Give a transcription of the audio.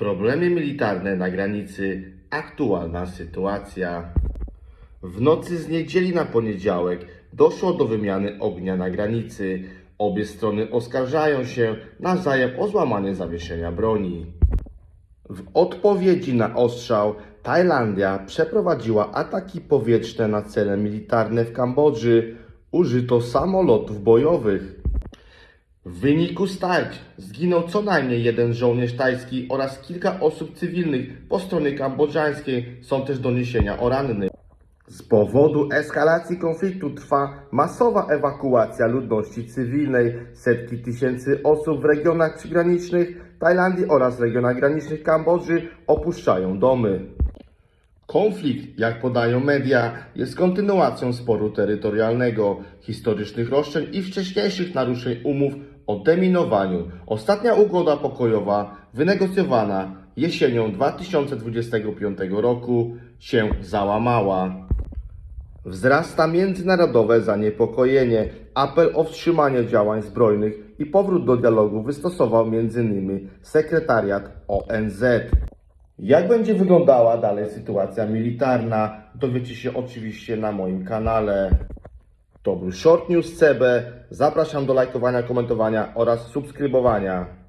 Problemy militarne na granicy, aktualna sytuacja. W nocy z niedzieli na poniedziałek doszło do wymiany ognia na granicy. Obie strony oskarżają się nawzajem o złamanie zawieszenia broni. W odpowiedzi na ostrzał Tajlandia przeprowadziła ataki powietrzne na cele militarne w Kambodży. Użyto samolotów bojowych. W wyniku starć zginął co najmniej jeden żołnierz tajski oraz kilka osób cywilnych po stronie kambodżańskiej. Są też doniesienia o rannych. Z powodu eskalacji konfliktu trwa masowa ewakuacja ludności cywilnej. Setki tysięcy osób w regionach przygranicznych Tajlandii oraz regionach granicznych Kambodży opuszczają domy. Konflikt, jak podają media, jest kontynuacją sporu terytorialnego, historycznych roszczeń i wcześniejszych naruszeń umów o deminowaniu. Ostatnia ugoda pokojowa, wynegocjowana jesienią 2025 roku, się załamała. Wzrasta międzynarodowe zaniepokojenie. Apel o wstrzymanie działań zbrojnych i powrót do dialogu wystosował m.in. sekretariat ONZ. Jak będzie wyglądała dalej sytuacja militarna, dowiecie się oczywiście na moim kanale. To był Short News CB. Zapraszam do lajkowania, komentowania oraz subskrybowania.